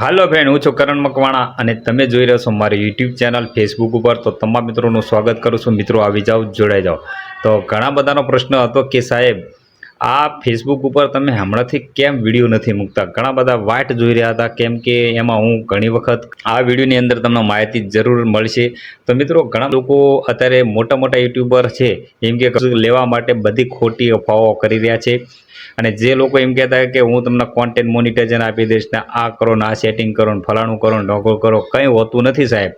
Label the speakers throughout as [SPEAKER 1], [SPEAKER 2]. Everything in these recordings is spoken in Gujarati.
[SPEAKER 1] હાલો ફ્રેન્ડ, હું છું કરણ મકવાણા અને તમે જોઈ રહ્યા છો મારી યુટ્યુબ ચેનલ ફેસબુક ઉપર. તો તમામ મિત્રોનું સ્વાગત કરું છું. મિત્રો, આવી જાઓ, જોડાઈ જાઓ. તો ઘણા બધાનો પ્રશ્ન હતો કે સાહેબ આ ફેસબુક ઉપર તમે હમણાંથી કેમ વીડિયો નથી મૂકતા? ઘણા બધા વાટ જોઈ રહ્યા હતા, કેમ કે એમાં હું ઘણી વખત આ વિડીયોની અંદર તમને માહિતી જરૂર મળશે. તો મિત્રો, ઘણા લોકો અત્યારે મોટા મોટા યુટ્યુબર છે, એમ કે લેવા માટે બધી ખોટી અફવાઓ કરી રહ્યા છે. અને જે લોકો એમ કહેતા કે હું તમને કોન્ટેન્ટ મોનિટાઇઝેશન આપી દઈશ ને આ કરો ને આ સેટિંગ કરો ને ફલાણું કરો ને ઢોકળ કરો, કંઈ હોતું નથી સાહેબ.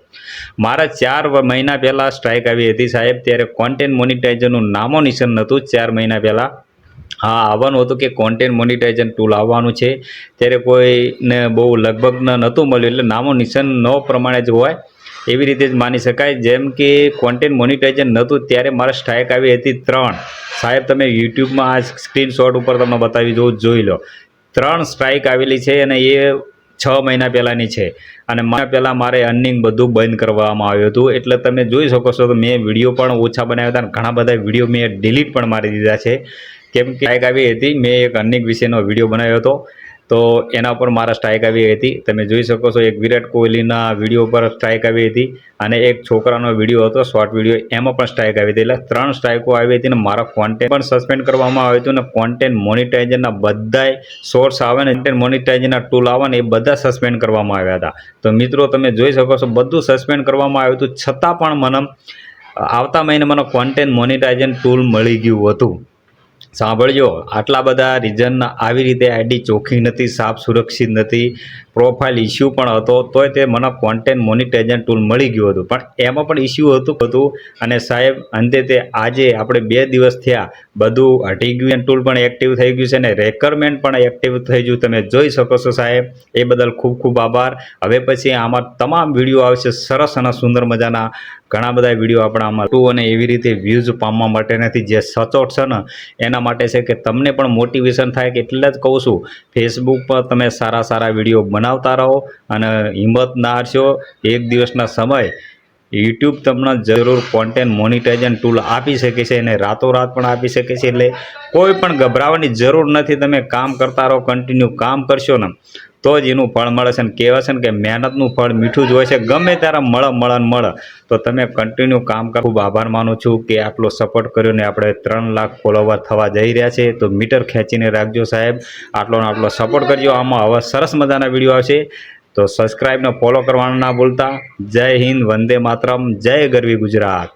[SPEAKER 1] મારા ચાર મહિના પહેલાં સ્ટ્રાઇક આવી હતી સાહેબ, ત્યારે કોન્ટેન્ટ મોનિટાઇઝરનું નામો નિશાન નહોતું. ચાર મહિના પહેલાં હા, આવવાનું હતું કે કોન્ટેન્ટ મોનિટાઇઝન ટૂલ આવવાનું છે. ત્યારે કોઈને બહુ લગભગ નહોતું મળ્યું, એટલે નામો નિશાન ન પ્રમાણે જ હોય એવી રીતે જ માની શકાય. જેમ કે કોન્ટેન્ટ મોનિટાઇઝન નહોતું, ત્યારે મારે સ્ટ્રાઇક આવી હતી ત્રણ. સાહેબ, તમે યુટ્યુબમાં આ સ્ક્રીનશોટ ઉપર તમને બતાવી દઉં જોઈ લો. ત્રણ સ્ટ્રાઇક આવેલી છે અને એ છ મહિના પહેલાંની છે. અને મારા પહેલાં મારે અર્નિંગ બધું બંધ કરવામાં આવ્યું હતું. એટલે તમે જોઈ શકો છો કે મેં વીડિયો પણ ઓછા બનાવ્યા હતા અને ઘણા બધા વીડિયો મેં ડિલીટ પણ મારી દીધા છે. કેમ કે સ્ટ્રાઇક આવી હતી. મેં એક અનેક વિશેનો વીડિયો બનાવ્યો હતો. તો એના પર મારા સ્ટ્રાઇક આવી હતી. તમે જોઈ શકો છો એક વિરાટ કોહલીના વીડિયો પર સ્ટ્રાઇક આવી હતી અને એક છોકરાનો વીડિયો હતો શોર્ટ વીડિયો. એમાં પણ સ્ટ્રાઇક આવી હતી. એટલે ત્રણ સ્ટ્રાઇકો આવી હતી ને મારા કોન્ટેન્ટ પણ સસ્પેન્ડ કરવામાં આવ્યું હતું ને કોન્ટેન્ટ મોનિટાઇઝરના બધાય સોર્સ આવે ને કોન્ટેન્ટ મોનિટાઇઝરના ટૂલ આવે ને એ બધા સસ્પેન્ડ કરવામાં આવ્યા હતા. તો મિત્રો, તમે જોઈ શકો છો બધું સસ્પેન્ડ કરવામાં આવ્યું હતું. છતાં પણ મને આવતા મહિને મને કોન્ટેન્ટ મોનિટાઇઝન ટૂલ મળી ગયું હતું. સાંભળજો, આટલા બધા રીઝન આવી રીતે આઈડી ચોખ્ખી નથી સાફ સુરક્ષિત નથી પ્રોફાઇલ ઇસ્યુ પણ હતો, તોય તે મને કોન્ટેન્ટ મોનિટાઇઝન ટૂલ મળી ગયું હતું. પણ એમાં પણ ઇસ્યુ હતું હતું અને સાહેબ, અંતે તે આજે આપણે બે દિવસ થયા, બધું હટી ગયું ટૂલ પણ એક્ટિવ થઈ ગયું છે અને રેકરમેન્ટ પણ એક્ટિવ થઈ ગયું, તમે જોઈ શકો છો સાહેબ, એ બદલ ખૂબ ખૂબ આભાર. હવે પછી આમાં તમામ વીડિયો આવશે, સરસ અને સુંદર મજાના ઘણા બધા વીડિયો આપણા આમાં. ટુ અને એવી રીતે વ્યૂઝ પામવા માટે નથી, જે સચોટ છે ને, એના માટે છે કે તમને પણ મોટિવેશન થાય કે એટલે જ કહું છું ફેસબુક પર તમે સારા સારા વીડિયો બનાવતા રહો અને હિંમત ના હારશો, એક દિવસના સમય યુટ્યુબ તમને જરૂર કોન્ટેન્ટ મોનિટાઇઝન ટૂલ આપી શકે છે અને રાતોરાત પણ આપી શકે છે. એટલે કોઈ પણ ગભરાવાની જરૂર નથી, તમે કામ કરતા રહો કન્ટિન્યુ કામ કરશો ને તો જ એનું ફળ મળે છે ને કહેવાય છે ને કે મહેનતનું ફળ મીઠું જ હોય છે. ગમે ત્યારે મળે મળે મળે. તો તમે કન્ટિન્યુ કામ કરો. ખૂબ આભાર માનું છું કે આટલો સપોર્ટ કર્યો ને આપણે ત્રણ લાખ ફોલોવર થવા જઈ રહ્યા છે. તો મીટર ખેંચીને રાખજો સાહેબ. આટલો ને આટલો સપોર્ટ કરજો. આમાં હવે સરસ મજાના વીડિયો આવશે. તો સબસ્ક્રાઈબને ફોલો કરવાનું ના ભૂલતા. જય હિન્દ, વંદે માતરમ. જય ગરવી ગુજરાત.